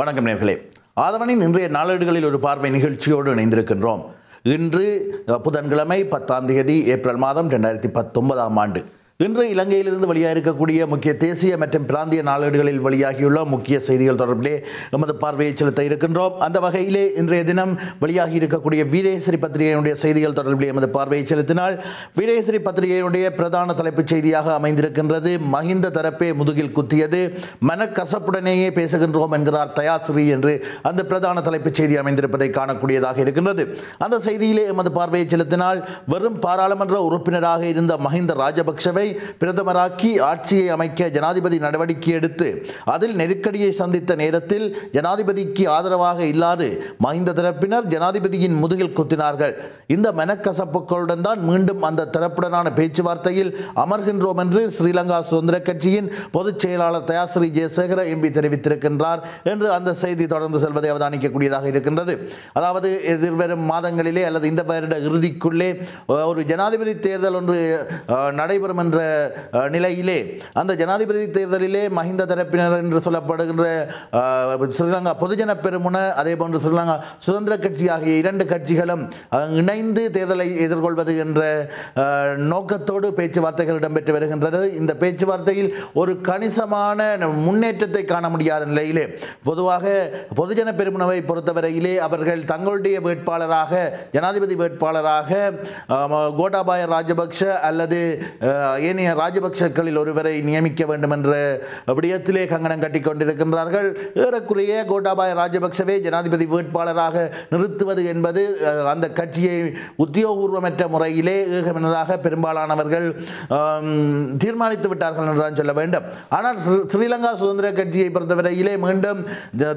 வணக்கம் நேர்களே. ஆதவனின் இன்றைய நாளேடுகளில் ஒரு பார்வை நிகழ்ச்சியோடு இணைந்திருக்கின்றோம். இன்று புதன்கிழமை பத்தாம் தேதி ஏப்ரல் மாதம் ரெண்டாயிரத்தி பத்தொன்பதாம் ஆண்டு. இன்று இலங்கையிலிருந்து வெளியாக இருக்கக்கூடிய முக்கிய தேசிய மற்றும் பிராந்திய நாளேடுகளில் வெளியாகியுள்ள முக்கிய செய்திகள் தொடர்பிலே எமது பார்வையை செலுத்த இருக்கின்றோம். அந்த வகையிலே இன்றைய தினம் வெளியாகி இருக்கக்கூடிய வீரேஸ்வரி பத்திரிகையினுடைய செய்திகள் தொடர்பிலே எமது பார்வையை செலுத்தினால் வீரேஸ்வரி பத்திரிகையினுடைய பிரதான தலைப்புச் செய்தியாக அமைந்திருக்கின்றது. மஹிந்த தரப்பே முதுகில் குத்தியது. மனக்கசப்புடனேயே பேசுகின்றோம் என்கிறார் தயாசிரி என்று அந்த பிரதான தலைப்புச் செய்தி அமைந்திருப்பதை காணக்கூடியதாக இருக்கின்றது. அந்த செய்தியிலே எமது பார்வையை செலுத்தினால் வெறும் பாராளுமன்ற உறுப்பினராக இருந்த மஹிந்த ராஜபக்ஷவை பிரதமராக்கி ஆட்சியை அமைக்க ஜனாதிபதி நடவடிக்கை எடுத்து அதில் நெருக்கடியை சந்தித்த நேரத்தில் ஜனாதிபதிக்கு ஆதரவாக இல்லாது மஹிந்த தரப்பினர் ஜனாதிபதியின் முதுகில் குத்தினார்கள். இந்த மனக்கசப்புகளுடன் தான் மீண்டும் அந்த தரப்புடனான பேச்சுவார்த்தையில் அமர்கின்றோம் என்று ஸ்ரீலங்கா சுதந்திர கட்சியின் பொதுச் செயலாளர் தயாசிரி ஜெயசேகர எம்பி தெரிவித்திருக்கின்றார் என்று அந்த செய்தி தொடர்ந்து செல்வதை அவதானிக்கக்கூடியதாக இருக்கின்றது. அதாவது எதிர்வரும் மாதங்களிலே அல்லது இந்த வருட இறுதிக்குள்ளே ஒரு ஜனாதிபதி தேர்தல் ஒன்று நடைபெறும் என்ற நிலையிலே அந்த ஜனாதிபதி தேர்தலிலே மஹிந்த தரப்பினர் என்று சொல்லப்படுகின்ற ஸ்ரீலங்கா பொதுஜன பெருமுன அதே போன்று ஸ்ரீலங்கா சுதந்திர கட்சி ஆகிய இரண்டு கட்சிகளும் இணைந்து தேர்தலை எதிர்கொள்வது என்ற நோக்கத்தோடு பேச்சுவார்த்தைகள் இடம்பெற்று வருகின்றது. இந்த பேச்சுவார்த்தையில் ஒரு கணிசமான முன்னேற்றத்தை காண முடியாத நிலையிலே பொதுவாக பொதுஜன பெருமுனவை பொறுத்தவரையிலே அவர்கள் தங்களுடைய வேட்பாளராக ஜனாதிபதி வேட்பாளராக கோட்டாபாய ராஜபக்ஷ அல்லது ஏ ஏனைய ராஜபக்ஷக்களில் ஒருவரை நியமிக்க வேண்டும் என்ற விடயத்திலே கங்கணம் கட்டிக் கொண்டிருக்கின்றார்கள். ஏறக்குறைய கோட்டாபாய ராஜபக்சவே ஜனாதிபதி வேட்பாளராக நிறுத்துவது என்பது அந்த கட்சியை உத்தியோகபூர்வமற்ற முறையிலே ஏகமனதாக பெரும்பாலானவர்கள் தீர்மானித்து விட்டார்கள் என்றுதான் சொல்ல வேண்டும். ஆனால் ஸ்ரீலங்கா சுதந்திர கட்சியை பொறுத்தவரையிலே மீண்டும்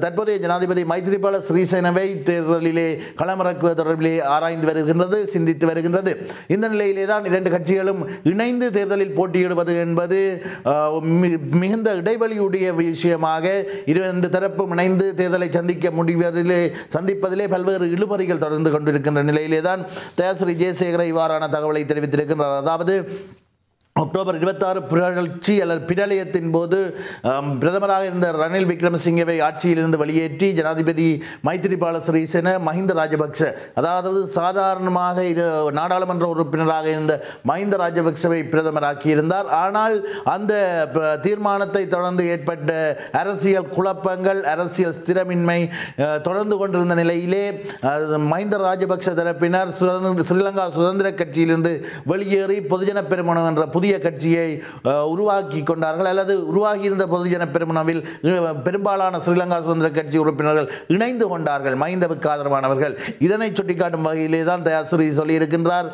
தற்போதைய ஜனாதிபதி மைத்ரிபால ஸ்ரீசேனவை தேர்தலிலே களமிறக்குவது தொடர்பிலே ஆராய்ந்து வருகின்றது சிந்தித்து வருகின்றது. இந்த நிலையிலே தான் இரண்டு கட்சிகளும் இணைந்து தேர்தலில் போட்டியிடுவது என்பது ஆஹ், மிகுந்த இடைவெளியுடைய விஷயமாக இரண்டு தரப்பும் இணைந்து தேர்தலை சந்திக்க முடிவதிலே சந்திப்பதிலே பல்வேறு இழுபறிகள் தொடர்ந்து கொண்டிருக்கின்ற நிலையிலே தான் தேசரி ஜெயசேகர இவ்வாறான தகவலை தெரிவித்திருக்கின்றார். அதாவது அக்டோபர் இருபத்தாறு புரட்சி அல்லது பிரளயத்தின் போது பிரதமராக இருந்த ரணில் விக்ரமசிங்கவை ஆட்சியிலிருந்து வெளியேற்றி ஜனாதிபதி மைத்திரிபால சிறிசேன மஹிந்த ராஜபக்ச அதாவது சாதாரணமாக இது நாடாளுமன்ற உறுப்பினராக இருந்த மஹிந்த ராஜபக்சவை பிரதமராக்கியிருந்தார். ஆனால் அந்த தீர்மானத்தை தொடர்ந்து ஏற்பட்ட அரசியல் குழப்பங்கள் அரசியல் ஸ்திரமின்மை தொடர்ந்து கொண்டிருந்த நிலையிலே மஹிந்த ராஜபக்ச தரப்பினர் சுதந்திர- ஸ்ரீலங்கா சுதந்திர கட்சியிலிருந்து வெளியேறி பொதுஜன பெருமனம் என்ற புதிய கட்சியை உருவாக்கி கொண்டார்கள். அல்லது உருவாகியிருந்த பொதுஜன பெருமனவில் பெரும்பாலான ஸ்ரீலங்கா சுதந்திர கட்சி உறுப்பினர்கள் இணைந்து கொண்டார்கள். மைந்தவுக்கு ஆதரவானவர்கள். இதனை சுட்டிக்காட்டும் வகையிலே தான் தயாசிரி சொல்லியிருக்கின்றார்.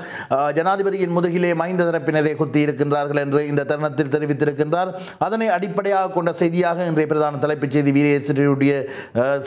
ஜனாதிபதியின் முதுகிலே மைந்த தரப்பினரை குத்தி இருக்கின்றார்கள் என்று இந்த தருணத்தில் தெரிவித்திருக்கின்றார். அதனை அடிப்படையாக கொண்ட செய்தியாக இன்றைய பிரதான தலைப்புச் செய்தி வீரேசரியுடைய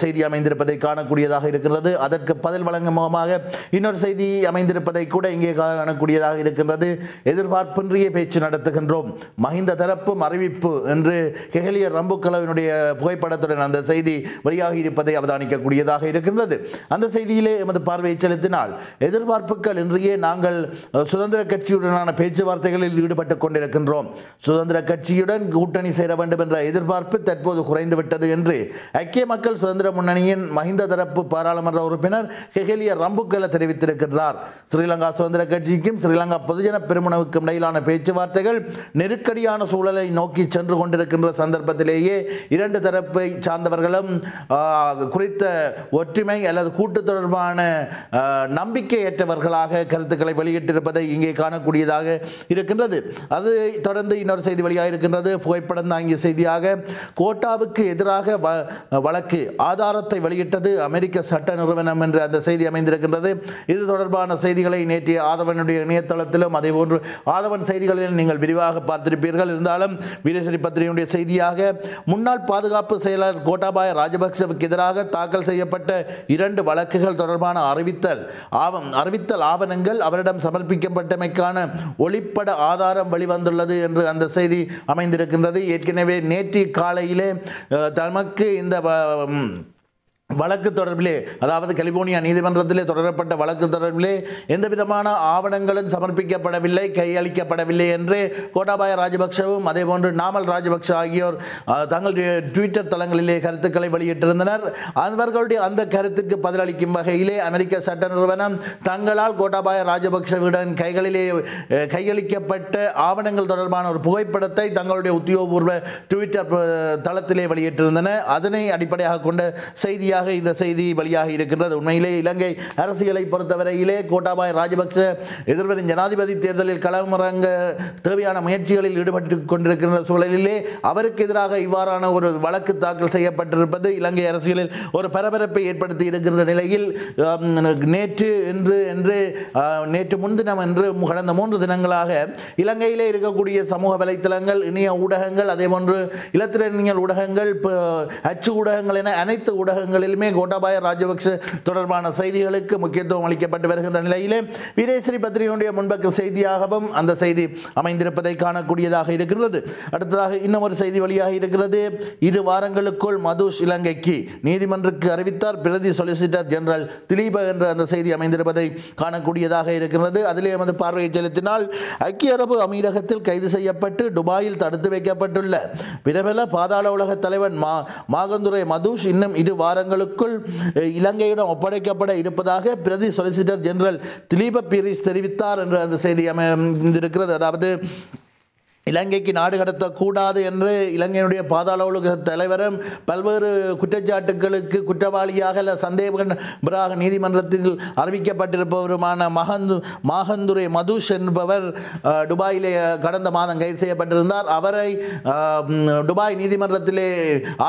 செய்தி அமைந்திருப்பதை காணக்கூடியதாக இருக்கிறது. அதற்கு பதில் வழங்கும் முகமாக இன்னொரு செய்தி அமைந்திருப்பதை கூட இங்கே காணக்கூடியதாக இருக்கின்றது. எதிர்பார்ப்பின்றிய பேச்சு நடத்துகின்றோம். மஹிந்த தரப்பும் அறிவிப்பு என்று கெஹலிய ரம்புக்கலவினுடைய புகைப்படத்துடன் அந்த செய்தி வெளியாகி இருப்பதை அவதானிக்கக்கூடியதாக இருக்கின்றது. அந்த செய்தியிலே எமது பார்வையை செலுத்தினால் எதிர்பார்ப்புகள் இன்றையே நாங்கள் சுதந்திர கட்சியுடனான பேச்சுவார்த்தைகளில் ஈடுபட்டுக் கொண்டிருக்கின்றோம். சுதந்திர கட்சியுடன் கூட்டணி சேர வேண்டும் என்ற எதிர்பார்ப்பு தற்போது குறைந்துவிட்டது என்று ஐக்கிய மக்கள் சுதந்திர முன்னணியின் மஹிந்த தரப்பு பாராளுமன்ற உறுப்பினர் ஹெகலிய ரம்புக்கல தெரிவித்திருக்கின்றார். ஸ்ரீலங்கா சுதந்திர கட்சிக்கும் ஸ்ரீலங்கா பொதுஜன பெருமனவுக்கும் இடையிலான பேச்சுவார்த்தை பேச்சுவார்த்தைகள் நெருக்கடியான சூழலை நோக்கி சென்று கொண்டிருக்கின்ற சந்தர்ப்பத்திலேயே இரண்டு தரப்பை சார்ந்தவர்களும் குறித்த ஒற்றுமை அல்லது கூட்டு தொடர்பான நம்பிக்கையற்றவர்களாக கருத்துக்களை வெளியிட்டிருப்பதை இங்கே காணக்கூடியதாக இருக்கின்றது. அது தொடர்ந்து இன்னொரு செய்தி வெளியாக இருக்கின்றது. புகைப்படம் தாங்கிய செய்தியாக கோட்டாவுக்கு எதிராக வ- வழக்கு ஆதாரத்தை வெளியிட்டது அமெரிக்க சட்ட நிறுவனம் என்று அந்த செய்தி அமைந்திருக்கின்றது. இது தொடர்பான செய்திகளை நேற்றைய ஆதவனுடைய இணையதளத்திலும் அதேபோன்று ஆதவன் செய்திகளில் நீங்கள் விரிவாக பார்த்திருப்பீர்கள். இருந்தாலும் வீரசரி பத்திரிகையுடைய செய்தியாக முன்னாள் பாதுகாப்பு செயலர் கோட்டாபாய ராஜபக்சவுக்கு எதிராக தாக்கல் செய்யப்பட்ட இரண்டு வழக்குகள் தொடர்பான அறிவித்தல் ஆவம் அறிவித்தல் ஆவணங்கள் அவரிடம் சமர்ப்பிக்கப்பட்டமைக்கான ஒளிப்பட ஆதாரம் வெளிவந்துள்ளது என்று அந்த செய்தி அமைந்திருக்கின்றது. ஏற்கனவே நேற்று காலையிலே தமக்கு இந்த வழக்கு தொடர்பிலே அதாவது கலிபோர்னியா நீதிமன்றத்திலே தொடரப்பட்ட வழக்கு தொடர்பிலே எந்த விதமான ஆவணங்களும் சமர்ப்பிக்கப்படவில்லை கையளிக்கப்படவில்லை என்று கோட்டாபாய ராஜபக்சவும் அதேபோன்று நாமல் ராஜபக்ஷ ஆகியோர் தங்களுடைய ட்விட்டர் தளங்களிலே கருத்துக்களை வெளியிட்டிருந்தனர். அவர்களுடைய அந்த கருத்துக்கு பதிலளிக்கும் வகையிலே அமெரிக்க சட்ட நிறுவனம் தங்களால் கோட்டாபாய ராஜபக்சவிடம் கைகளிலே கையளிக்கப்பட்ட ஆவணங்கள் தொடர்பான ஒரு புகைப்படத்தை தங்களுடைய உத்தியோகபூர்வ ட்விட்டர் தளத்திலே வெளியிட்டிருந்தன. அதனை அடிப்படையாக கொண்ட செய்தியை செய்தியாக இந்த செய்தி வெளியாக இருக்கின்றது. உண்மையிலே இலங்கை அரசியலை பொறுத்தவரையிலே கோட்டாபாய் ராஜபக்ச எதிர்வரும் ஜனாதிபதி தேர்தலில் களமிறங்க தேவையான முயற்சிகளில் ஈடுபட்டு கொண்டிருக்கின்ற சூழலிலே அவருக்கு எதிராக இவ்வாறான ஒரு வழக்கு தாக்கல் செய்யப்பட்டிருப்பது இலங்கை அரசியலில் ஒரு பரபரப்பை ஏற்படுத்தி இருக்கின்ற நிலையில் நேற்று இன்று என்று நேற்று முன்தினம் என்று கடந்த மூன்று தினங்களாக இலங்கையிலே இருக்கக்கூடிய சமூக வலைத்தளங்கள் இணைய ஊடகங்கள் அதேபோன்று இலத்திரனியல் ஊடகங்கள் அச்சு ஊடகங்கள் என அனைத்து ஊடகங்களிலுமே கோட்டாபாய ராஜபக்ச தொடர்பான செய்திகளுக்கு முக்கியத்துவம் அளிக்கப்பட்டு வருகின்ற நிலையிலே வீரேஸ்வரி பத்திரிகையுடைய முன்பக்க செய்தியாகவும் அந்த செய்தி அமைந்திருப்பதை காணக்கூடியதாக இருக்கிறது. அடுத்ததாக இன்னும் ஒரு செய்தி வழியாக இருக்கிறது. இரு வாரங்களுக்குள் மதுஷ் இலங்கைக்கு நீதிமன்றக்கு அறிவித்தார். பிரதி சொலிசிட்டர் ஜெனரல் திலீப என்ற அந்த செய்தி அமைந்திருப்பதை காணக்கூடியதாக இருக்கிறது. அதிலே எமது பார்வையை செலுத்தினால் ஐக்கிய அரபு அமீரகத்தில் கைது செய்யப்பட்டு துபாயில் தடுத்து வைக்கப்பட்டுள்ள பிரபல பாதாள உலக தலைவன் மா மாகந்துரை மதுஷ் இன்னும் இரு வாரங்கள் அஹ், இலங்கையிடம் ஒப்படைக்கப்பட இருப்பதாக பிரதி சொலிசிட்டர் ஜெனரல் திலீப பீரிஸ் தெரிவித்தார் என்று அந்த செய்தி அமைந்திருக்கிறது. அதாவது இலங்கைக்கு நாடு கடத்தக்கூடாது என்று இலங்கையினுடைய பாதாள உலக தலைவரும் பல்வேறு குற்றச்சாட்டுகளுக்கு குற்றவாளியாக அல்ல சந்தேகபராக நீதிமன்றத்தில் அறிவிக்கப்பட்டிருப்பவருமான மகந்து மாகந்துரை மதுஷ் என்பவர் துபாயிலே கடந்த மாதம் கைது செய்யப்பட்டிருந்தார். அவரை துபாய் நீதிமன்றத்திலே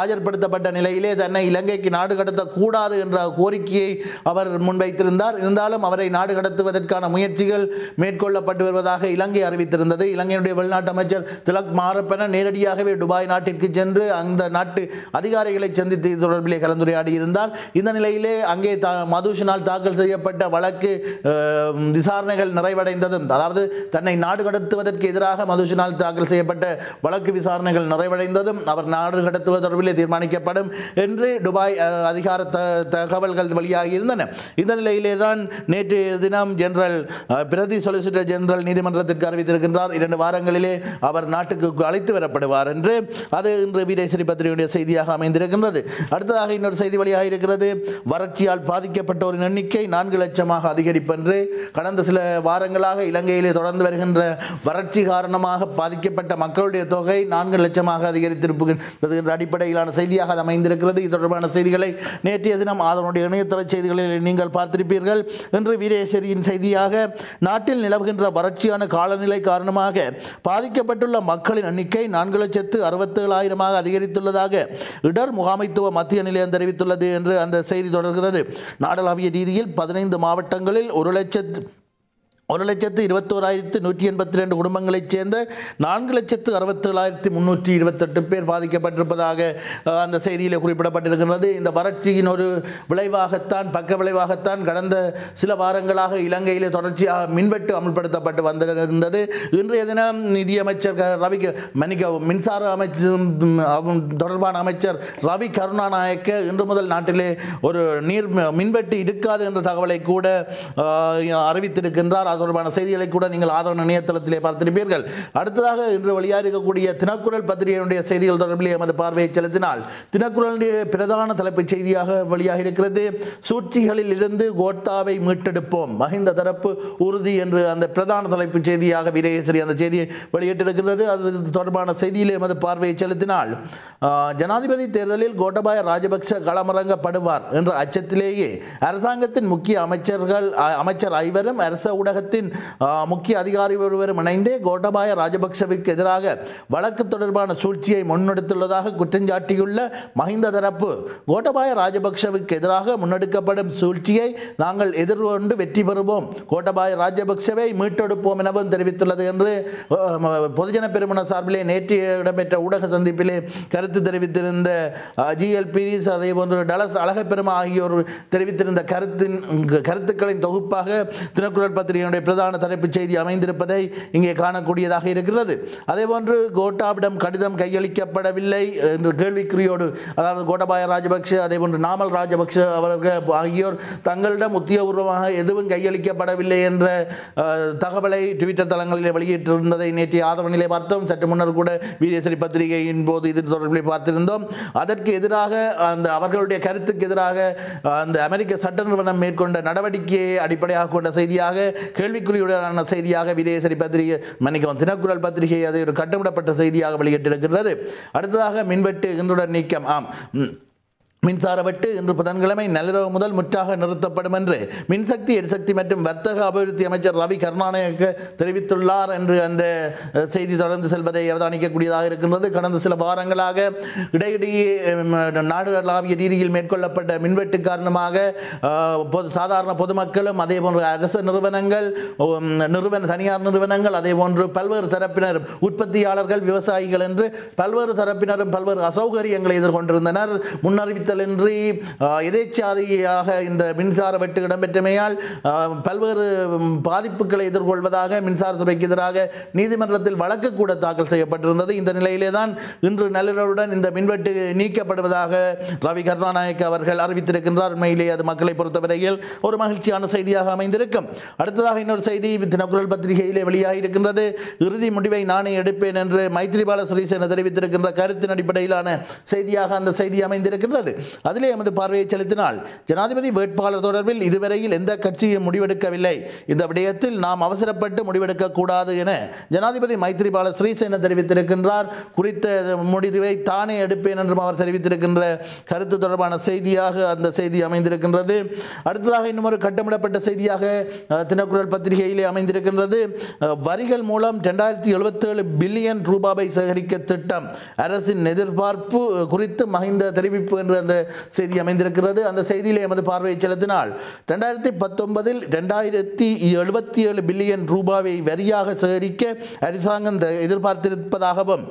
ஆஜர்படுத்தப்பட்ட நிலையிலே தன்னை இலங்கைக்கு நாடு கடத்தக்கூடாது என்ற கோரிக்கையை அவர் முன்வைத்திருந்தார். இருந்தாலும் அவரை நாடு கடத்துவதற்கான முயற்சிகள் மேற்கொள்ளப்பட்டு வருவதாக இலங்கை அறிவித்திருந்தது. இலங்கையினுடைய வெளிநாட்டு அமைச்சர் திலக் மாரப்பன நேரடியாகவே துபாய் நாட்டிற்கு சென்று அந்த நாட்டு அதிகாரிகளை சந்தித்து இது தொடர்பிலே கலந்துரையாடி இருந்தார் இந்த நிலையிலே அங்கே தா மதுஷினால் தாக்கல் செய்யப்பட்ட வழக்கு விசாரணைகள் நிறைவடைந்ததும் அதாவது தன்னை நாடு கடத்துவதற்கு எதிராக மதுஷினால் தாக்கல் செய்யப்பட்ட வழக்கு விசாரணைகள் நிறைவடைந்ததும் அவர் நாடு கடத்துவது தொடர்பிலே தீர்மானிக்கப்படும் என்று துபாய் அதிகார த- தகவல்கள் வெளியாகி இருந்தன இந்த நிலையிலே தான் நேற்று தினம் ஜெனரல் பிரதி சொலிசிட்டர் ஜெனரல் நீதிமன்றத்திற்கு அறிவித்திருக்கின்றார். இரண்டு வாரங்களிலே அவர் நாட்டுக்கு அழைத்து வரப்படுவார் என்று அது இன்று வீரேஸ்வரி பத்திரிகையுடைய செய்தியாக அமைந்திருக்கின்றது. அடுத்ததாக இன்னொரு செய்தி வழியாக இருக்கிறது. வறட்சியால் பாதிக்கப்பட்டோரின் எண்ணிக்கை நான்கு லட்சமாக அதிகரிப்பு என்று கடந்த சில வாரங்களாக இலங்கையிலே தொடர்ந்து வருகின்ற வறட்சி காரணமாக பாதிக்கப்பட்ட மக்களுடைய தொகை நான்கு லட்சமாக அதிகரித்திருப்பது என்ற அடிப்படையிலான செய்தியாக அது அமைந்திருக்கிறது. இது தொடர்பான செய்திகளை நேற்றைய தினம் அதனுடைய இணையதள செய்திகளில் நீங்கள் பார்த்திருப்பீர்கள். என்று வீரேஸ்வரியின் செய்தியாக நாட்டில் நிலவுகின்ற வறட்சியான காலநிலை காரணமாக பாதிக்க பாதிக்கப்பட்டுள்ள மக்களின் எண்ணிக்கை நான்கு லட்சத்து அறுபத்தேழாயிரமாக அதிகரித்துள்ளதாக இடர் முகாமைத்துவ மத்திய நிலையம் தெரிவித்துள்ளது என்று அந்த செய்தி தொடர்கிறது. நாடளாவிய ரீதியில் பதினைந்து மாவட்டங்களில் ஒரு லட்சத்து ஒரு லட்சத்து இருபத்தோராயிரத்து நூற்றி எண்பத்தி ரெண்டு குடும்பங்களைச் சேர்ந்த நான்கு லட்சத்து அறுபத்தேழாயிரத்தி முந்நூற்றி இருபத்தெட்டு பேர் பாதிக்கப்பட்டிருப்பதாக அந்த செய்தியில் குறிப்பிடப்பட்டிருக்கிறது இந்த வறட்சியின் ஒரு விளைவாகத்தான் பக்க விளைவாகத்தான் கடந்த சில வாரங்களாக இலங்கையிலே தொடர்ச்சியாக மின்வெட்டு அமல்படுத்தப்பட்டு வந்திருந்தது. இன்றைய தினம் நிதியமைச்சர் க- ரவி மணிக்க மன்னிக்கவும் மின்சார அமைச்சர் தொடர்பான அமைச்சர் ரவி கருணாநாயக்க இன்று முதல் நாட்டிலே ஒரு நீர் மின்வெட்டு இருக்காது என்ற தகவலை கூட அறிவித்திருக்கின்றார். அது தொடர்பான செய்திகளை கூட நீங்கள் ஆதரவு இணையதளத்திலே பார்த்திருப்பீர்கள். அடுத்ததாக இன்று வெளியாக இருக்கக்கூடிய தினக்குரல் பத்திரிகையினுடைய செய்திகள் தொடர்பில் எமது பார்வையை செலுத்தினால் தினக்குரலுடைய பிரதான தலைப்புச் செய்தியாக வெளியாக இருக்கிறது சூழ்ச்சிகளில் இருந்து கோட்டாவை மீட்டெடுப்போம். மஹிந்த தரப்பு உறுதி என்று அந்த பிரதான தலைப்புச் செய்தியாக வீரேஸ்வரி அந்த செய்தியை வெளியிட்டிருக்கிறது. அது தொடர்பான செய்தியில் எமது பார்வையை செலுத்தினால் ஜனாதிபதி தேர்தலில் கோட்டபாய ராஜபக்ச களமிறங்கப்படுவார் என்ற அச்சத்திலேயே அரசாங்கத்தின் முக்கிய அமைச்சர்கள் அமைச்சர் ஐவரும் அரச ஊடக சங்கத்தின் முக்கிய அதிகாரி ஒருவரும் இணைந்தே கோட்டபாய ராஜபக்சவிற்கு எதிராக வழக்கு தொடர்பான சூழ்ச்சியை முன்னெடுத்துள்ளதாக குற்றஞ்சாட்டியுள்ள மஹிந்த தரப்பு கோட்டபாய ராஜபக்சவுக்கு எதிராக முன்னெடுக்கப்படும் சூழ்ச்சியை நாங்கள் எதிர்கொண்டு வெற்றி பெறுவோம். கோட்டபாய ராஜபக்சவை மீட்டெடுப்போம் எனவும் தெரிவித்துள்ளது என்று பொதுஜன பெருமன சார்பிலே நேற்று இடம்பெற்ற ஊடக சந்திப்பிலே கருத்து தெரிவித்திருந்த ஜிஎல்பிஸ் அதே போன்று டலஸ் அழகப்பெருமா ஆகியோர் தெரிவித்திருந்த கருத்தின் கருத்துக்களின் தொகுப்பாக தினக்குரல் பத்திரிகை பத்திரிகையினுடைய பிரதான தலைப்புச் செய்தி அமைந்திருப்பதை இங்கே காணக்கூடியதாக இருக்கிறது. அதேபோன்று கோட்டாவிடம் கடிதம் கையளிக்கப்படவில்லை என்று கேள்விக்குறியோடு அதாவது கோட்டபாய ராஜபக்ஷ அதேபோன்று நாமல் ராஜபக்ஷ அவர்கள் ஆகியோர் தங்களிடம் உத்தியோகபூர்வமாக எதுவும் கையளிக்கப்படவில்லை என்ற தகவலை ட்விட்டர் தளங்களில் வெளியிட்டிருந்ததை நேற்றைய நிலை பார்த்தோம். சற்று முன்னர் கூட வீரேஸ்வரி பத்திரிகையின் போது இது தொடர்பில் பார்த்திருந்தோம். அதற்கு எதிராக அந்த அவர்களுடைய கருத்துக்கு எதிராக அந்த அமெரிக்க சட்ட நிறுவனம் மேற்கொண்ட நடவடிக்கையை அடிப்படையாக கொண்ட செய்தியாக கேள்விக்குறியுடனான செய்தியாக விதேசரி பத்திரிகை மன்னிக்கவும் தினக்குரல் பத்திரிகை அதை ஒரு கட்டமிடப்பட்ட செய்தியாக வெளியிட்டிருக்கிறது அடுத்ததாக மின்வெட்டு இன்றுடன் நீக்கம். ஆம். மின்சார வெட்டு இன்று புதன்கிழமை நள்ளிரவு முதல் முற்றாக நிறுத்தப்படும் என்று மின்சக்தி எரிசக்தி மற்றும் வர்த்தக அபிவிருத்தி அமைச்சர் ரவி கருணாநாயக்க தெரிவித்துள்ளார் என்று அந்த செய்தி தொடர்ந்து செல்வதை அவதானிக்கக்கூடியதாக இருக்கின்றது. கடந்த சில வாரங்களாக இடையிடையே நாடுகளாவிய ரீதியில் மேற்கொள்ளப்பட்ட மின்வெட்டு காரணமாக பொது சாதாரண பொதுமக்களும் அதே போன்று அரசு நிறுவனங்கள் நிறுவன தனியார் நிறுவனங்கள் அதே போன்று பல்வேறு தரப்பினர் உற்பத்தியாளர்கள் விவசாயிகள் என்று பல்வேறு தரப்பினரும் பல்வேறு அசௌகரியங்களை எதிர்கொண்டிருந்தனர். முன்னறிவித்த அஹ், எதேச்சாதியாக இந்த மின்சார வெட்டு இடம்பெற்றமையால் பல்வேறு பாதிப்புகளை எதிர்கொள்வதாக மின்சார சபைக்கு எதிராக நீதிமன்றத்தில் வழக்கு கூட தாக்கல் செய்யப்பட்டிருந்தது. இந்த நிலையிலே தான் இன்று நள்ளிரவுடன் இந்த மின்வெட்டு நீக்கப்படுவதாக ரவி கருணாநாயக் அவர்கள் அறிவித்திருக்கின்றார். உண்மையிலே அது மக்களை பொறுத்தவரையில் ஒரு மகிழ்ச்சியான செய்தியாக அமைந்திருக்கும். அடுத்ததாக இன்னொரு செய்தி தினக்குரல் பத்திரிகையிலே வெளியாகி இருக்கின்றது இறுதி முடிவை நானே எடுப்பேன் என்று மைத்ரிபால சிறிசேன தெரிவித்திருக்கின்ற கருத்தின் அடிப்படையிலான செய்தியாக அந்த செய்தி அமைந்திருக்கின்றது. அதிலே எமது பார்வையை செலுத்தினால் ஜனாதிபதி வேட்பாளர் தொடர்பில் இதுவரையில் எந்த கட்சியும் முடிவெடுக்கவில்லை. இந்த விடயத்தில் நாம் அவசரப்பட்டு முடிவெடுக்க கூடாது என ஜனாதிபதி மைத்ரிபால ஸ்ரீசேன தெரிவித்திருக்கின்றார். குறித்த முடிவை தானே எடுப்பேன் என்றும் அவர் தெரிவித்திருக்கின்ற கருத்து தொடர்பான செய்தியாக அந்த செய்தி அமைந்திருக்கின்றது. அடுத்ததாக இன்னும் ஒரு கட்டமிடப்பட்ட செய்தியாக தினக்குரல் பத்திரிகையிலே அமைந்திருக்கின்றது. வரிகள் மூலம் ரெண்டாயிரத்தி எழுபத்தேழு பில்லியன் ரூபாவை சேகரிக்க திட்டம் அரசின் எதிர்பார்ப்பு குறித்து மஹிந்த தெரிவிப்பு என்று அந்த செய்தி அமைந்திருக்கிறது? அந்த செய்தியிலே எமது பார்வையை செலுத்தினால் ரெண்டாயிரத்தி பத்தொன்பதில் ரெண்டாயிரத்தி எழுபத்தி ஏழு பில்லியன் ரூபாவை வரியாக சேகரிக்க அரசாங்கம் எதிர்பார்த்திருப்பதாகவும்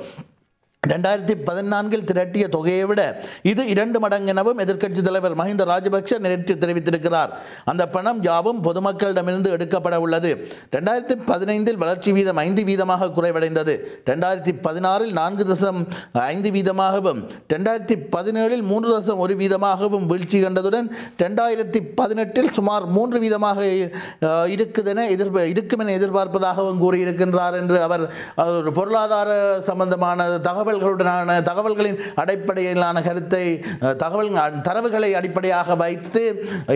ரெண்டாயிரத்தி பதினான்கில் திரட்டிய தொகையை விட இது இரண்டு மடங்கு எனவும் எதிர்க்கட்சி தலைவர் மஹிந்த ராஜபக்ஷ நேற்று தெரிவித்திருக்கிறார். அந்த பணம் யாவும் பொதுமக்களிடமிருந்து எடுக்கப்பட உள்ளது. ரெண்டாயிரத்தி பதினைந்தில் வளர்ச்சி வீதம் ஐந்து வீதமாக குறைவடைந்தது. ரெண்டாயிரத்தி பதினாறில் நான்கு தசம் ஐந்து வீதமாகவும் ரெண்டாயிரத்தி பதினேழில் மூன்று தசம் ஒரு வீதமாகவும் வீழ்ச்சி கண்டதுடன் ரெண்டாயிரத்தி பதினெட்டில் சுமார் மூன்று வீதமாக இருக்குதென எதிர் இருக்கும் என எதிர்பார்ப்பதாகவும் கூறியிருக்கின்றார் என்று அவர் ஒரு பொருளாதார சம்பந்தமான தகவல்களுடனான தகவல்களின் அடிப்படையிலான கருத்தை தகவல் தரவுகளை அடிப்படையாக வைத்து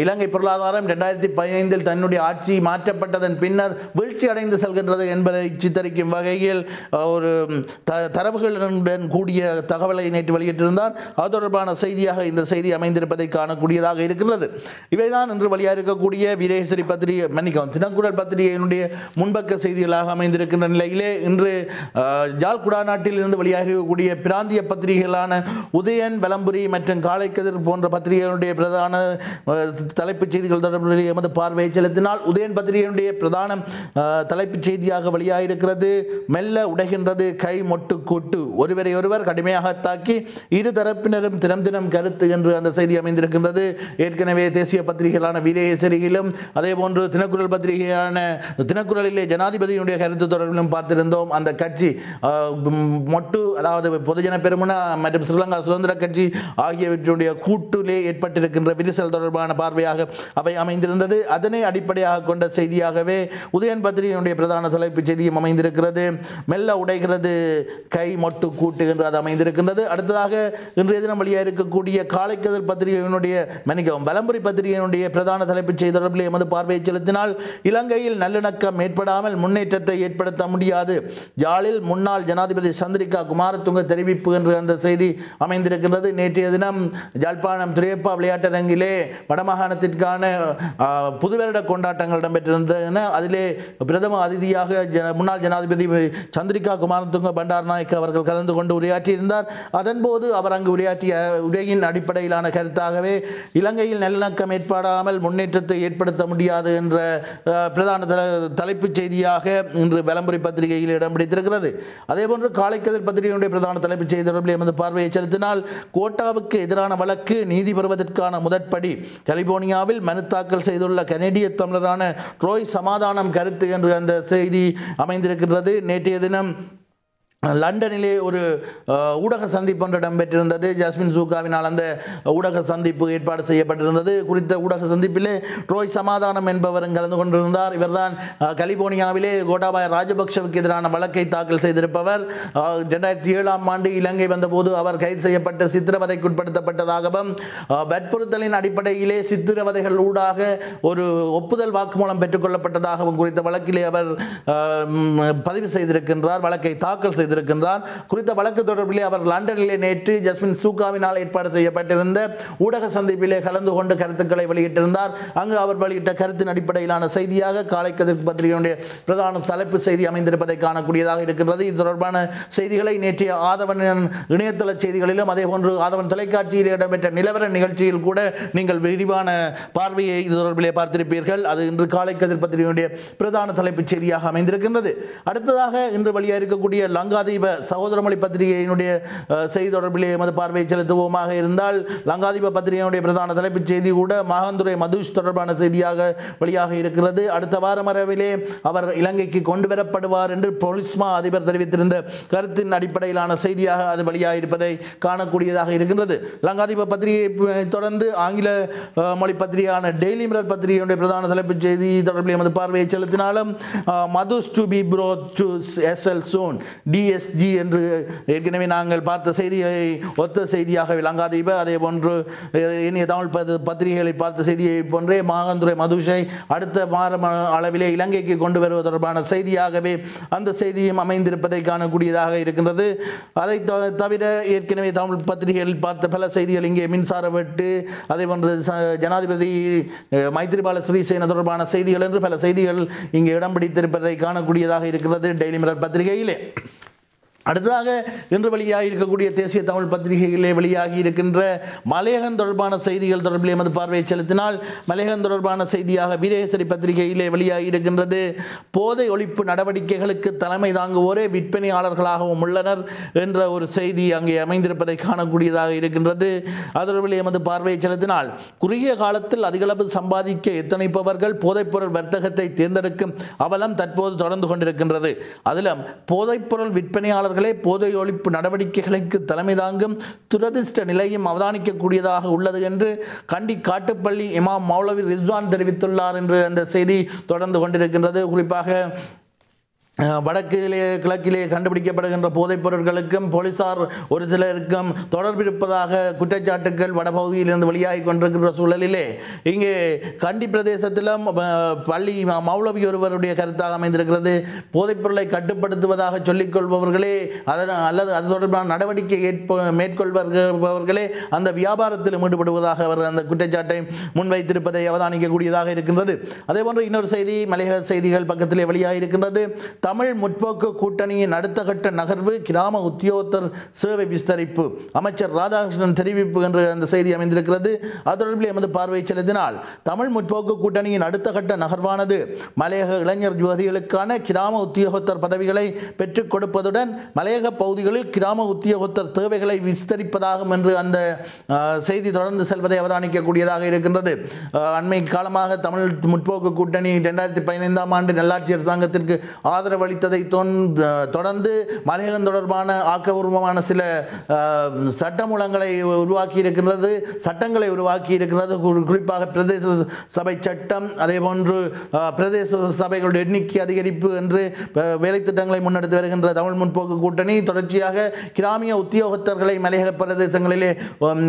இலங்கை பொருளாதாரம் ரெண்டாயிரத்தி பதினைந்தில் தன்னுடைய ஆட்சி மாற்றப்பட்டதன் பின்னர் வீழ்ச்சி அடைந்து செல்கின்றது என்பதை சித்தரிக்கும் வகையில் ஒரு த தரவுகளுடன் கூடிய தகவலை நேற்று வெளியிட்டிருந்தார். அது தொடர்பான செய்தியாக இந்த செய்தி அமைந்திருப்பதை காணக்கூடியதாக இருக்கிறது. இவைதான் இன்று வழியாக இருக்கக்கூடிய வீரேஸ்வரி பத்திரிகை மன்னிக்கவும் தினக்குடல் பத்திரிகையினுடைய முன்பக்க செய்திகளாக அமைந்திருக்கின்ற நிலையிலே இன்று ஜால்குடா நாட்டில் இருந்து வெளியாக இருக்கக்கூடிய பிராந்திய பத்திரிகைகளான உதயன் வலம்புரி மற்றும் காலைக்கதிர் போன்ற பத்திரிகைகளுடைய பிரதான தலைப்புச் செய்திகள் தொடர்புடைய எமது பார்வையை செலுத்தினால் உதயன் பத்திரிகையினுடைய பிரதான தலைப்புச் செய்தியாக வெளியாக இருக்கிறது மெல்ல உடைகின்றது கை மொட்டு கூட்டு. ஒருவரை ஒருவர் கடுமையாக தாக்கி இரு தரப்பினரும் தினம் தினம் கருத்து என்று அந்த செய்தி அமைந்திருக்கின்றது. ஏற்கனவே தேசிய பத்திரிகைகளான வீரேசரியிலும் அதே போன்று தினக்குரல் பத்திரிகையான தினக்குரலிலே ஜனாதிபதியினுடைய கருத்து தொடர்பிலும் பார்த்திருந்தோம். அந்த கட்சி மொட்டு அதாவது பொதுஜன பெருமனா மற்றும் ஸ்ரீலங்கா சுதந்திர கட்சி ஆகியவற்றுடைய கூட்டிலே ஏற்பட்டிருக்கின்ற விரிசல் தொடர்பான பார்வையாக அவை அமைந்திருந்தது. அதனை அடிப்படையாக கொண்ட செய்தியாகவே உதயன் பத்திரிகையினுடைய பிரதான தலைப்பு செய்தியும் அமைந்திருக்கிறது. மெல்ல உடைகிறது கை மொட்டு கூட்டு என்று அது அமைந்திருக்கின்றது. அடுத்ததாக இன்றைய தினம் வழியாக இருக்கக்கூடிய காலைக்கதிர் பத்திரிகையினுடைய மன்னிக்கவும் வலம்புரி பத்திரிகையினுடைய பிரதான தலைப்பு செய்தி தொடர்பில் எமது பார்வையை செலுத்தினால் இலங்கையில் நல்லிணக்கம் ஏற்படாமல் முன்னேற்றத்தை ஏற்படுத்த முடியாது. யாழில் முன்னாள் ஜனாதிபதி சந்திரிகா குமாரத்து தெரிவிப்பு என்று அந்த செய்தி அமைந்திருக்கின்றது. நேற்றைய தினம் ஜாழ்ப்பாணம் துரியப்பா விளையாட்டரங்கிலே வடமாகாணத்திற்கான புதுவருட கொண்டாட்டங்கள் இடம்பெற்றிருந்தன. அதிலே பிரதம அதிதியாக ஜன- முன்னாள் ஜனாதிபதி சந்திரிகா குமாரதுங்க பண்டாரநாயக் அவர்கள் கலந்து கொண்டு உரையாற்றியிருந்தார். அதன்போது அவர் அங்கு உரையாற்றிய உரையின் அடிப்படையிலான கருத்தாகவே இலங்கையில் நல்லிணக்கம் ஏற்படாமல் முன்னேற்றத்தை ஏற்படுத்த முடியாது என்ற பிரதான தலைப்புச் செய்தியாக இன்று விளம்பரி பத்திரிகையில் இடம் பிடித்திருக்கிறது. அதேபோன்று காலைக்கதிர் பத்திரிகையினுடைய பிரதான தலைப்புச் செய்தி தொடர்பில் எமது பார்வையை செலுத்தினால் கோட்டாவுக்கு எதிரான வழக்கு நீதி பெறுவதற்கான முதற்படி கலிபோர்னியாவில் மனு தாக்கல் செய்துள்ள கனேடிய தமிழரான ட்ரோய் சமாதானம் கருத்து என்று அந்த செய்தி அமைந்திருக்கிறது நேற்றைய தினம் லண்டனிலே ஒரு ஊடக சந்திப்பு ஒன்று இடம்பெற்றிருந்தது. ஜாஸ்மின் சூக்காவினால் அந்த ஊடக சந்திப்பு ஏற்பாடு செய்யப்பட்டிருந்தது. குறித்த ஊடக சந்திப்பிலே ட்ரோய் சமாதானம் என்பவரும் கலந்து கொண்டிருந்தார். இவர்தான் கலிபோர்னியாவிலே கோட்டாபாய ராஜபக்சவுக்கு எதிரான வழக்கை தாக்கல் செய்திருப்பவர். ரெண்டாயிரத்தி ஏழாம் ஆண்டு இலங்கை வந்தபோது அவர் கைது செய்யப்பட்டு சித்திரவதைக்குட்படுத்தப்பட்டதாகவும் வற்புறுத்தலின் அடிப்படையிலே சித்திரவதைகள் ஊடாக ஒரு ஒப்புதல் வாக்குமூலம் பெற்றுக்கொள்ளப்பட்டதாகவும் குறித்த வழக்கிலே அவர் பதிவு செய்திருக்கின்றார். வழக்கை தாக்கல் செய்து செய்திருக்கின்றார். குறித்த வழக்கு தொடர்பிலே அவர் லண்டனிலே நேற்று ஜஸ்மின் சூகாவினால் ஏற்பாடு செய்யப்பட்டிருந்த ஊடக சந்திப்பிலே கலந்து கொண்டு கருத்துக்களை வெளியிட்டிருந்தார். அங்கு அவர் வெளியிட்ட கருத்தின் அடிப்படையிலான செய்தியாக காலை கதிர் பத்திரிகையுடைய பிரதான தலைப்பு செய்தி அமைந்திருப்பதை காணக்கூடியதாக இருக்கின்றது. இது தொடர்பான செய்திகளை நேற்றைய ஆதவனின் இணையதள செய்திகளிலும் அதேபோன்று ஆதவன் தொலைக்காட்சியில் இடம்பெற்ற நிலவர நிகழ்ச்சியில் கூட நீங்கள் விரிவான பார்வையை இது தொடர்பிலே பார்த்திருப்பீர்கள். அது இன்று காலை கதிர் பத்திரிகையுடைய பிரதான தலைப்புச் செய்தியாக அமைந்திருக்கின்றது. அடுத்ததாக இன்று வழியாக இருக்கக்கூடிய லங்கா லங்காதீப சகோதரமொழி பத்திரிகையினுடைய செய்தி தொடர்பிலே எமது பார்வையை செலுத்துவோமாக இருந்தால் லங்காதீப பத்திரிகையினுடைய பிரதான தலைப்புச் செய்தி கூட மகாந்துரை மதுஷ் தொடர்பான செய்தியாக வெளியாக இருக்கிறது. அடுத்த வாரம் வரவிலே அவர் இலங்கைக்கு கொண்டு வரப்படுவார் என்று பொலிஸ்மா அதிபர் தெரிவித்திருந்த கருத்தின் அடிப்படையிலான செய்தியாக அது வெளியாக இருப்பதை காணக்கூடியதாக இருக்கின்றது. லங்காதீப பத்திரிகையை தொடர்ந்து ஆங்கில மொழி பத்திரிகையான டெய்லி மிரர் பத்திரிகையுடைய பிரதான தலைப்புச் செய்தி தொடர்பில் எமது பார்வையை செலுத்தினாலும் மதுஸ் டு பி ப்ரோ டு எஸ் எல் சோன் டிஎஸ்ஜி என்று ஏற்கனவே நாங்கள் பார்த்த செய்திகளை ஒத்த செய்தியாக விளங்காதீப அதே போன்று இனிய தமிழ் பத்திரிகைகளை பார்த்த செய்தியை போன்றே மாகந்துரை மதுஷை அடுத்த வாரம் அளவிலே இலங்கைக்கு கொண்டு வருவது தொடர்பான செய்தியாகவே அந்த செய்தியும் அமைந்திருப்பதை காணக்கூடியதாக இருக்கின்றது. அதை தவிர ஏற்கனவே தமிழ் பத்திரிகைகளில் பார்த்த பல செய்திகள் இங்கே மின்சார வெட்டு அதே போன்று ச- ஜனாதிபதி அஹ், மைத்திரிபால சிறிசேன தொடர்பான செய்திகள் என்று பல செய்திகள் இங்கே இடம் பிடித்திருப்பதை காணக்கூடியதாக இருக்கிறது டெய்லி மிரர் பத்திரிகையிலே. அடுத்ததாக இன்று வெளியாகி இருக்கக்கூடிய தேசிய தமிழ் பத்திரிகைகளிலே வெளியாகி இருக்கின்ற மலையகம் தொடர்பான செய்திகள் தொடர்பில் எமது பார்வையை செலுத்தினால் மலையகம் தொடர்பான செய்தியாக வீரேசரி பத்திரிகையிலே வெளியாகி இருக்கின்றது. போதை ஒழிப்பு நடவடிக்கைகளுக்கு தலைமை தாங்குவோரே விற்பனையாளர்களாகவும் உள்ளனர் என்ற ஒரு செய்தி அங்கே அமைந்திருப்பதை காணக்கூடியதாக இருக்கின்றது. அது எமது பார்வையை செலுத்தினால் குறுகிய காலத்தில் அதிகளவு சம்பாதிக்க எத்தனைப்பவர்கள் போதைப்பொருள் வர்த்தகத்தை தேர்ந்தெடுக்கும் அவலம் தற்போது தொடர்ந்து கொண்டிருக்கின்றது. அதிலும் போதைப்பொருள் விற்பனையாளர்கள் போதை ஒழிப்பு நடவடிக்கைகளுக்கு தலைமை தாங்கும் துரதிர்ஷ்ட நிலையும் அவதானிக்கக்கூடியதாக உள்ளது என்று கண்டி காட்டுப்பள்ளி இமாம் மௌலவி ரிஸ்வான் தெரிவித்துள்ளார் என்று அந்த செய்தி தொடர்ந்து கொண்டிருக்கின்றது. குறிப்பாக வடக்கிலே கிழக்கிலே கண்டுபிடிக்கப்படுகின்ற போதைப் பொருட்களுக்கும் போலீசார் ஒரு சிலருக்கும் தொடர்பிருப்பதாக குற்றச்சாட்டுகள் வடபகுதியிலிருந்து வெளியாகி கொண்டிருக்கின்ற சூழலிலே. இங்கே கண்டி பிரதேசத்திலும் பள்ளி ம- மௌலவி ஒருவருடைய கருத்தாக அமைந்திருக்கிறது. போதைப் பொருளை கட்டுப்படுத்துவதாக சொல்லிக்கொள்பவர்களே அதன் அல்லது அது தொடர்பான நடவடிக்கை ஏற்ப மேற்கொள்பவர்களே அந்த வியாபாரத்தில் ஈடுபடுவதாக அவர் அந்த குற்றச்சாட்டை முன்வைத்திருப்பதை அவதானிக்கக்கூடியதாக இருக்கின்றது. அதேபோன்று இன்னொரு செய்தி மலையக செய்திகள் பக்கத்திலே வெளியாக இருக்கின்றது தமிழ் முற்போக்கு கூட்டணியின் அடுத்த கட்ட நகர்வு கிராம உத்தியோகத்தர் சேவை விஸ்தரிப்பு. அமைச்சர் ராதாகிருஷ்ணன் தெரிவிப்பு என்று அந்த செய்தி அமைந்திருக்கிறது. அது தொடர்பில் எமது பார்வை செலுத்தினால் தமிழ் முற்போக்கு கூட்டணியின் அடுத்த கட்ட நகர்வானது. மலையக இளைஞர் யுவதிகளுக்கான கிராம உத்தியோகத்தர் பதவிகளை பெற்றுக் கொடுப்பதுடன் மலையக பகுதிகளில் கிராம உத்தியோகத்தர் தேவைகளை விஸ்தரிப்பதாகும் என்று அந்த செய்தி தொடர்ந்து செல்வதை அவதானிக்கக்கூடியதாக இருக்கின்றது. அண்மை காலமாக தமிழ் முற்போக்கு கூட்டணி ரெண்டாயிரத்தி பதினைந்தாம் ஆண்டு நல்லாட்சி அரசாங்கத்திற்கு ஆதரவு ஆதரவளித்ததை தொடர்ந்து மலையகம் தொடர்பான ஆக்கபூர்வமான சில சட்டமூலங்களை உருவாக்கி இருக்கின்றது சட்டங்களை உருவாக்கி இருக்கிறது குறிப்பாக பிரதேச சபை சட்டம் அதே போன்று பிரதேச சபைகளுடைய எண்ணிக்கை அதிகரிப்பு என்று வேலைத்திட்டங்களை வேலை திட்டங்களை முன்னெடுத்து வருகின்ற தமிழ் முற்போக்கு கூட்டணி தொடர்ச்சியாக கிராமிய உத்தியோகத்தர்களை மலையக பிரதேசங்களிலே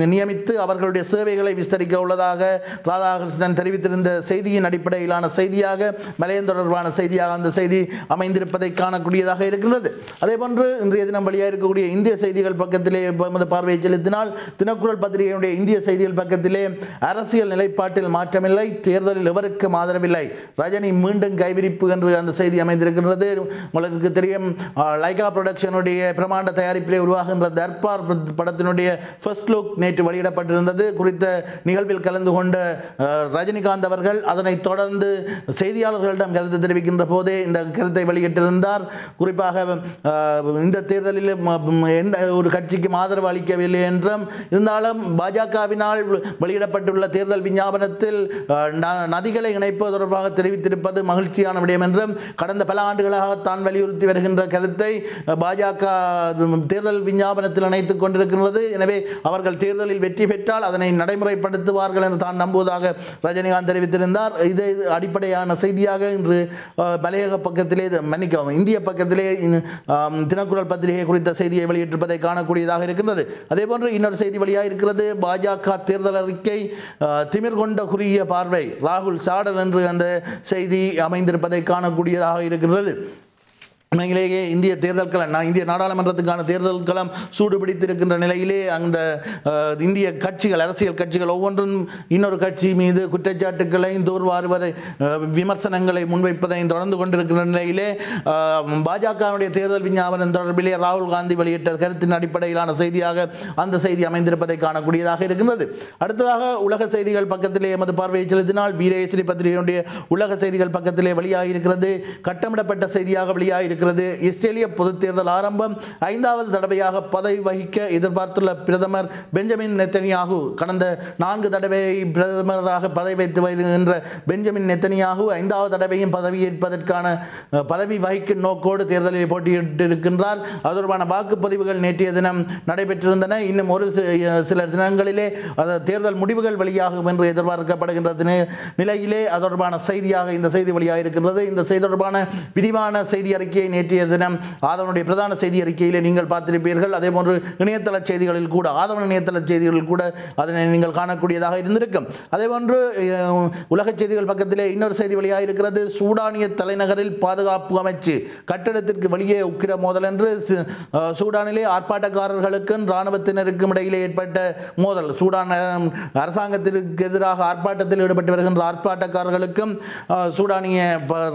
நியமித்து அவர்களுடைய சேவைகளை விஸ்தரிக்க உள்ளதாக ராதாகிருஷ்ணன் தெரிவித்திருந்த செய்தியின் அடிப்படையிலான செய்தியாக மலையம் தொடர்பான செய்தியாக அந்த செய்தி அமைந்து அமைந்திருப்பதை காணக்கூடியதாக இருக்கின்றது. அதேபோன்று இன்றைய தினம் வழியாக இருக்கக்கூடிய இந்திய செய்திகள் பக்கத்திலே எமது பார்வையை செலுத்தினால் தினக்குரல் பத்திரிகையினுடைய இந்திய செய்திகள் பக்கத்திலே அரசியல் நிலைப்பாட்டில் மாற்றமில்லை தேர்தலில் எவருக்கும் ஆதரவில்லை? ரஜினி மீண்டும் கைவிரிப்பு என்று அந்த செய்தி அமைந்திருக்கின்றது. உங்களுக்கு தெரியும் லைகா ப்ரொடக்ஷனுடைய பிரமாண்ட தயாரிப்பிலே உருவாகின்ற தர்பார் படத்தினுடைய ஃபர்ஸ்ட் லுக் நேற்று வெளியிடப்பட்டிருந்தது. குறித்த நிகழ்வில் கலந்து கொண்ட ரஜினிகாந்த் அவர்கள் அதனைத் தொடர்ந்து செய்தியாளர்களிடம் கருத்து தெரிவிக்கின்ற போதே இந்த கருத்தை வெளியிட்டு வெளியிட்டிருந்தார் குறிப்பாக இந்த தேர்தலில் எந்த ஒரு கட்சிக்கும் ஆதரவு அளிக்கவில்லை என்றும் இருந்தாலும் பாஜகவினால் வெளியிடப்பட்டுள்ள தேர்தல் விஞ்ஞாபனத்தில் நதிகளை இணைப்பது தொடர்பாக தெரிவித்திருப்பது மகிழ்ச்சியான விடயம் என்றும் கடந்த பல ஆண்டுகளாக தான் வலியுறுத்தி வருகின்ற கருத்தை பாஜக தேர்தல் விஞ்ஞாபனத்தில் இணைத்துக் கொண்டிருக்கின்றது. எனவே அவர்கள் தேர்தலில் வெற்றி பெற்றால் அதனை நடைமுறைப்படுத்துவார்கள் என்று தான் நம்புவதாக ரஜினிகாந்த் தெரிவித்திருந்தார். இது அடிப்படையான செய்தியாக இன்று மலையக பக்கத்திலே மன்னிக்கவும் இந்திய பக்கத்திலே தினக்குரல் பத்திரிகை குறித்த செய்தியை வெளியிட்டிருப்பதை காணக்கூடியதாக இருக்கின்றது. அதேபோன்று இன்னொரு செய்தி வழியாக இருக்கிறது பாஜக தேர்தல் அறிக்கை திமிர் கொண்ட குறுகிய பார்வை. ராகுல் சாடல் என்று அந்த செய்தி அமைந்திருப்பதை காணக்கூடியதாக இருக்கின்றது. உண்மையிலேயே இந்திய தேர்தல் களம் நான் இந்திய நாடாளுமன்றத்துக்கான தேர்தல் களம் சூடுபிடித்திருக்கின்ற நிலையிலே அந்த இந்திய கட்சிகள் அரசியல் கட்சிகள் ஒவ்வொன்றும் இன்னொரு கட்சி மீது குற்றச்சாட்டுக்களையும் தூர்வாருவதை விமர்சனங்களை முன்வைப்பதையும் தொடர்ந்து கொண்டிருக்கின்ற நிலையிலே பாஜகவுடைய தேர்தல் விஞ்ஞாபனம் தொடர்பிலே ராகுல் காந்தி வெளியிட்ட கருத்தின் அடிப்படையிலான செய்தியாக அந்த செய்தி அமைந்திருப்பதை காணக்கூடியதாக இருக்கின்றது. அடுத்ததாக உலக செய்திகள் பக்கத்திலே எமது பார்வையை செலுத்தினால் வீரேஸ்வரி பத்திரிகையுடைய உலக செய்திகள் பக்கத்திலே வெளியாகியிருக்கிறது. கட்டமிடப்பட்ட செய்தியாக வெளியாகி இருக்கிறது இஸ்ரேலிய பொதுத் தேர்தல் ஆரம்பம் ஐந்தாவது தடவையாக பதவி வகிக்க எதிர்பார்த்துள்ள பிரதமர் பெஞ்சமின் நெத்தனியாகு. கடந்த நான்கு தடவை பிரதமராக பதவி வைத்து வருகின்ற பெஞ்சமின் நெத்தனியாகு ஐந்தாவது தடவையும் பதவியேற்பதற்கான பதவி வகிக்கும் நோக்கோடு தேர்தலில் போட்டியிட்டிருக்கின்றார். அது தொடர்பான வாக்குப்பதிவுகள் நேற்றைய தினம் நடைபெற்றிருந்தன. இன்னும் ஒரு சில தினங்களிலே தேர்தல் முடிவுகள் வெளியாகும் என்று எதிர்பார்க்கப்படுகின்ற நிலையிலே அது தொடர்பான செய்தியாக இந்த செய்தி வெளியாக இருக்கின்றது இந்த செய்தி தொடர்பான விரிவான செய்தி அறிக்கையை நேற்றைய தினம் ஆதவனுடைய பிரதான செய்தி அறிக்கையில் நீங்கள் பார்த்திருப்பீர்கள். அதே போன்று இணையதள செய்திகளில் கூட ஆதவன் இணையதள செய்திகளில் கூட அதனை நீங்கள் காணக்கூடியதாக இருந்திருக்கும். அதே போன்று உலக செய்திகள் பக்கத்திலே இன்னொரு செய்தி வெளியாக இருக்கிறது. சூடானிய தலைநகரில் பாதுகாப்பு அமைச்சு கட்டடத்திற்கு வெளியே உக்கிர மோதல் என்று சூடானிலே ஆர்ப்பாட்டக்காரர்களுக்கும் இராணுவத்தினருக்கும் இடையிலே ஏற்பட்ட மோதல். சூடான் அரசாங்கத்திற்கு எதிராக ஆர்ப்பாட்டத்தில் ஈடுபட்டு வருகின்ற ஆர்ப்பாட்டக்காரர்களுக்கும் சூடானிய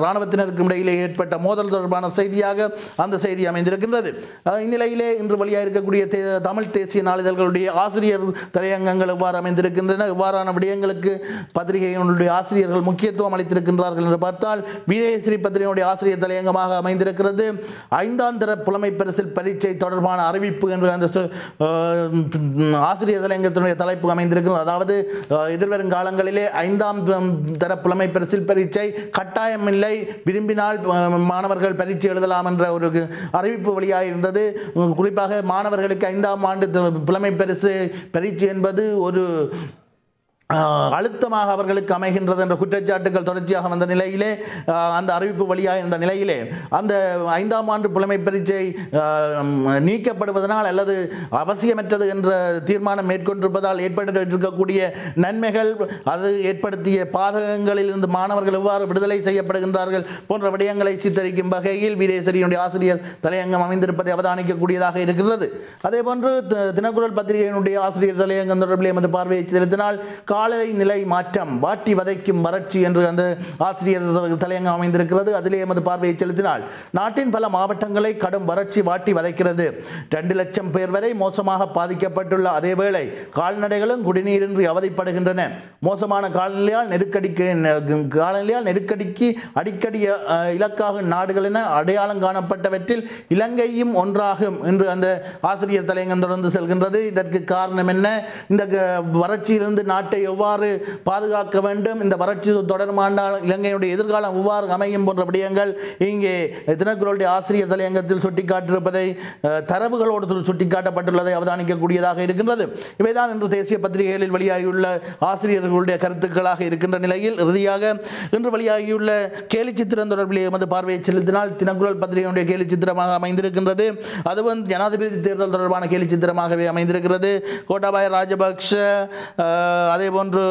இராணுவத்தினருக்கும் இடையிலே ஏற்பட்ட மோதல் தொடர்பான செய்தியாக அந்த செய்தி அமைந்திருக்கின்றது. இந்நிலையிலே இன்று வெளியாக இருக்கக்கூடிய தே- தமிழ் தேசிய நாளிதழ்களுடைய ஆசிரியர் தலையங்கங்கள் எவ்வாறு அமைந்திருக்கின்றன? இவ்வாறான விடயங்களுக்கு பத்திரிகையினுடைய ஆசிரியர்கள் முக்கியத்துவம் அளித்திருக்கின்றார்கள் என்று பார்த்தால் வீரேஸ்வரி பத்திரிகையினுடைய ஆசிரியர் தலையங்கமாக அமைந்திருக்கிறது. ஐந்தாம் தர புலமை பரிசில் பரீட்சை தொடர்பான அறிவிப்பு என்று அந்த ஆசிரியர் தலையங்கத்தினுடைய தலைப்பு அமைந்திருக்கிறது. அதாவது எதிர்வரும் காலங்களிலே ஐந்தாம் தர புலமை பரிசில் பரீட்சை கட்டாயமில்லை. விரும்பினால் மாணவர்கள் பரீட்சை எழுதலாம் என்ற ஒரு அறிவிப்பு வழியாக இருந்தது. குறிப்பாக மாணவர்களுக்கு ஐந்தாம் ஆண்டு த- புலமை பரிசு பரீட்சை என்பது ஒரு அழுத்தமாக அவர்களுக்கு அமைகின்றது என்ற குற்றச்சாட்டுகள் தொடர்ச்சியாக வந்த நிலையிலே அந்த அறிவிப்பு வழியாக இருந்த நிலையிலே அந்த ஐந்தாம் ஆண்டு புலமை பரீட்சை நீக்கப்படுவதனால் அல்லது அவசியமற்றது என்ற தீர்மானம் மேற்கொண்டிருப்பதால் ஏற்பட்டு இருக்கக்கூடிய நன்மைகள் அது ஏற்படுத்திய பாதகங்களில் இருந்து மாணவர்கள் எவ்வாறு விடுதலை செய்யப்படுகின்றார்கள் போன்ற விடயங்களை சித்தரிக்கும் வகையில் வீரேஸ்வரியினுடைய ஆசிரியர் தலையங்கம் அமைந்திருப்பதை அவதானிக்கக்கூடியதாக இருக்கிறது. அதேபோன்று தி- தினக்குரல் பத்திரிகையினுடைய ஆசிரியர் தலையங்கம் தொடர்பில் எமது பார்வையை செலுத்தினால் காலை நிலை மாற்றம் வாட்டி வதைக்கும் வறட்சி என்று அந்த ஆசிரியர் தலையங்கம் அமைந்திருக்கிறது. அதிலே எமது பார்வையை செலுத்தினால் நாட்டின் பல மாவட்டங்களை கடும் வறட்சி வாட்டி வதைக்கிறது. ரெண்டு லட்சம் பேர் வரை மோசமாக பாதிக்கப்பட்டுள்ள அதேவேளை கால்நடைகளும் குடிநீரின்றி அவதிப்படுகின்றன. மோசமான காலநிலையால் நெருக்கடிக்கு காலநிலையால் நெருக்கடிக்கு அடிக்கடி இலக்காகும் நாடுகள் என அடையாளம் காணப்பட்டவற்றில் இலங்கையும் ஒன்றாகும் என்று அந்த ஆசிரியர் தலையங்கம் தொடர்ந்து செல்கின்றது. இதற்கு காரணம் என்ன? இந்த க- வறட்சியிலிருந்து நாட்டை எவ்வாறு பாதுகாக்க வேண்டும்? இந்த வறட்சி தொடர்பான இலங்கையுடைய எதிர்காலம் எவ்வாறு அமையும் போன்ற விடயங்கள் இங்கே தினக்குரலுடைய ஆசிரியர் தலையங்கத்தில் சுட்டிக்காட்டியிருப்பதை தரவுகளோடு சுட்டிக்காட்டப்பட்டுள்ளதை அவதானிக்கக்கூடியதாக இருக்கின்றது. இவைதான் இன்று தேசிய பத்திரிகைகளில் வெளியாகியுள்ள ஆசிரியர்களுடைய கருத்துக்களாக இருக்கின்ற நிலையில் இறுதியாக இன்று வெளியாகியுள்ள கேலி சித்திரம் தொடர்பில் எமது பார்வையை செலுத்தினால் தினக்குரல் பத்திரிகையுடைய கேலிச்சித்திரமாக அமைந்திருக்கின்றது. அதுவும் ஜனாதிபதி தேர்தல் தொடர்பான கேலிச்சித்திரமாகவே அமைந்திருக்கிறது. கோட்டாபாய ராஜபக்ஷ அதே போன்று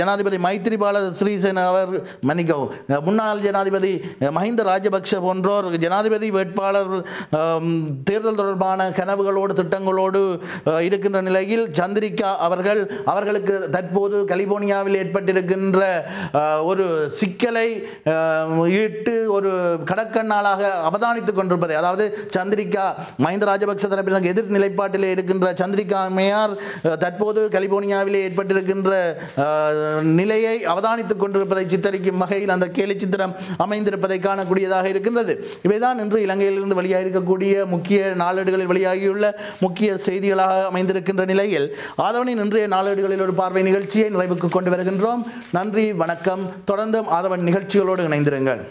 ஜனாதிபதி மைத்ரிபால ஸ்ரீசேன அவர் மன்னிக்கவும். முன்னாள் ஜனாதிபதி மஹிந்த ராஜபக்ஷ போன்றோர் ஜனாதிபதி வேட்பாளர் தேர்தல் தொடர்பான கனவுகளோடு திட்டங்களோடு இருக்கின்ற நிலையில் சந்திரிகா அவர்கள் அவர்களுக்கு தற்போது கலிபோர்னியாவில் ஏற்பட்டிருக்கின்ற ஒரு சிக்கலை இட்டு ஒரு கடற்கண்ணாளாக அவதானித்துக் கொண்டிருப்பதை அதாவது சந்திரிகா மஹிந்த ராஜபக்ச தரப்பினர் எதிர் நிலைப்பாட்டிலே இருக்கின்ற சந்திரிகா அம்மையார் தற்போது கலிபோர்னியாவிலே ஏற்பட்டிருக்கின்ற என்ற நிலையை அவதானித்துக் கொண்டிருப்பதை சித்தரிக்கும் வகையில் அந்த கேலி சித்திரம் அமைந்திருப்பதை காணக்கூடியதாக இருக்கின்றது. இவைதான் இன்று இலங்கையிலிருந்து வெளியாக இருக்கக்கூடிய முக்கிய நாளேடுகளில் வெளியாகியுள்ள முக்கிய செய்திகளாக அமைந்திருக்கின்ற நிலையில் ஆதவனின் இன்றைய நாளேடுகளில் ஒரு பார்வை நிகழ்ச்சியை நிறைவுக்கு கொண்டு வருகின்றோம். நன்றி வணக்கம். தொடர்ந்தும் ஆதவன் நிகழ்ச்சிகளோடு இணைந்திருங்கள்.